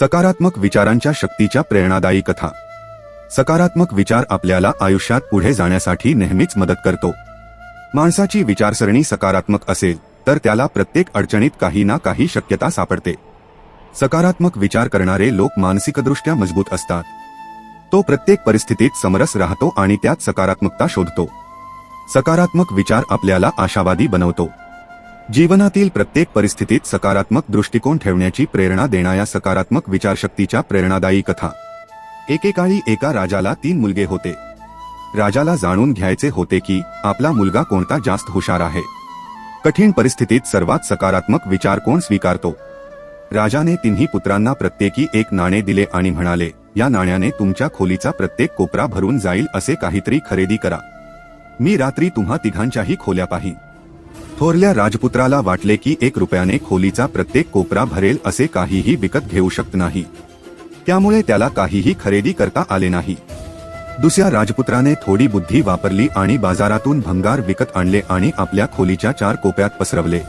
सकारात्मक विचारांच्या शक्तीच्या प्रेरणादायी कथा. सकारात्मक विचार आपल्याला आयुष्यात पुढे जाण्यासाठी नेहमीच मदत करतो. माणसाची विचारसरणी सकारात्मक असेल तर त्याला प्रत्येक अडचणीत काही ना काही शक्यता सापडते. सकारात्मक विचार करणारे लोक मानसिकदृष्ट्या मजबूत असतात. तो प्रत्येक परिस्थितीत समरस राहतो आणि त्यात सकारात्मकता शोधतो. सकारात्मक विचार आपल्याला आशावादी बनवतो. जीवनातील प्रत्येक परिस्थितीत सकारात्मक दृष्टिकोन ठेवण्याची प्रेरणा देणाऱ्या सकारात्मक विचारशक्तीच्या प्रेरणादायी कथा. एकेकाळी एका राजाला तीन मुलगे होते. राजाला जाणून घ्यायचे होते की आपला मुलगा कोणता जास्त हुशार आहे. कठीण परिस्थितीत सर्वात सकारात्मक विचार कोण स्वीकारतो? राजाने तिन्ही पुत्रांना प्रत्येकी एक नाणे दिले आणि म्हणाले या नाण्याने तुमच्या खोलीचा प्रत्येक कोपरा भरून जाईल असे काहीतरी खरेदी करा. मी रात्री तुम्हा तिघांच्याही खोल्या पाही थोरल्या राजपुत्राला वाटले की एक रुपयाने खोलीचा प्रत्येक कोपरा भरेल असे काहीही विकत घेऊ शकत नाही. त्यामुळे त्याला काहीही खरेदी करता आले नाही. दुसऱ्या राजपुत्राने थोडी बुद्धी वापरली आणि बाजारातून भंगार विकत आणले आणि आपल्या खोलीच्या चार कोप्यात पसरवले.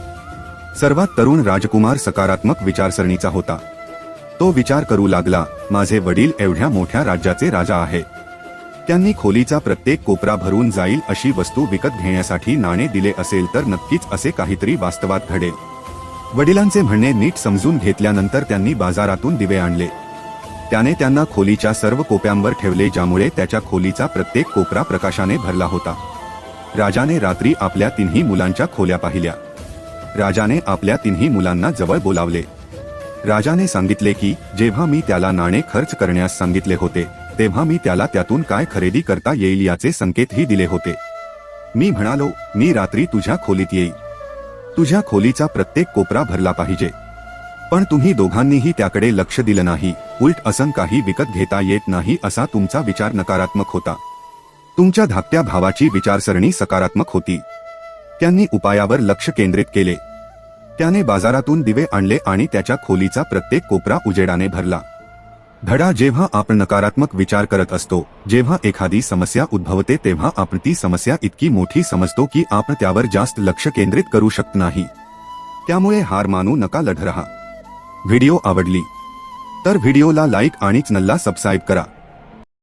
सर्वात तरुण राजकुमार सकारात्मक विचारसरणीचा होता. तो विचार करू लागला माझे वडील एवढ्या मोठ्या राज्याचे राजा आहे त्यांनी खोलीचा प्रत्येक कोपरा भरून जाईल अशी वस्तू विकत घेण्यासाठी नाणे दिले असेल तर नक्कीच असे काहीतरी वास्तवात घडेल. वडिलांचे म्हणणे नीट समजून घेतल्यानंतर त्यांनी बाजारातून दिवे आणले. त्याने त्यांना खोलीच्या सर्व कोप्यांवर ठेवले ज्यामुळे त्याच्या खोलीचा प्रत्येक कोपरा प्रकाशाने भरला होता. राजाने रात्री आपल्या तिन्ही मुलांच्या खोल्या पाहिल्या. राजाने आपल्या तिन्ही मुलांना जवळ बोलावले. राजाने सांगितले की जेव्हा मी त्याला नाणे खर्च करण्यास सांगितले होते तेव्हा मी त्याला त्यातून काय खरेदी करता येईल याचे संकेतही दिले होते. मी म्हणालो मी रात्री तुझ्या खोलीत येईल. तुझ्या खोलीचा प्रत्येक कोपरा भरला पाहिजे. पण तुम्ही दोघांनीही त्याकडे लक्ष दिलं नाही. उलट असं काही विकत घेता येत नाही असा तुमचा विचार नकारात्मक होता. तुमच्या धाकट्या भावाची विचारसरणी सकारात्मक होती. त्यांनी उपायावर लक्ष केंद्रित केले. त्याने बाजारातून दिवे आणले आणि त्याच्या खोलीचा प्रत्येक कोपरा उजेडाने भरला. धडा जेव्हा आपण नकारात्मक विचार करत असतो जेव्हा एखादी समस्या उद्भवते तेव्हा आपण ती समस्या इतकी मोठी समजतो की आपण त्यावर जास्त लक्ष केंद्रित करू शकत नाही. त्यामुळे हार मानू नका लढ रहा. व्हिडिओ आवडली तर व्हिडिओला लाईक आणि चॅनलला सबस्क्राईब करा.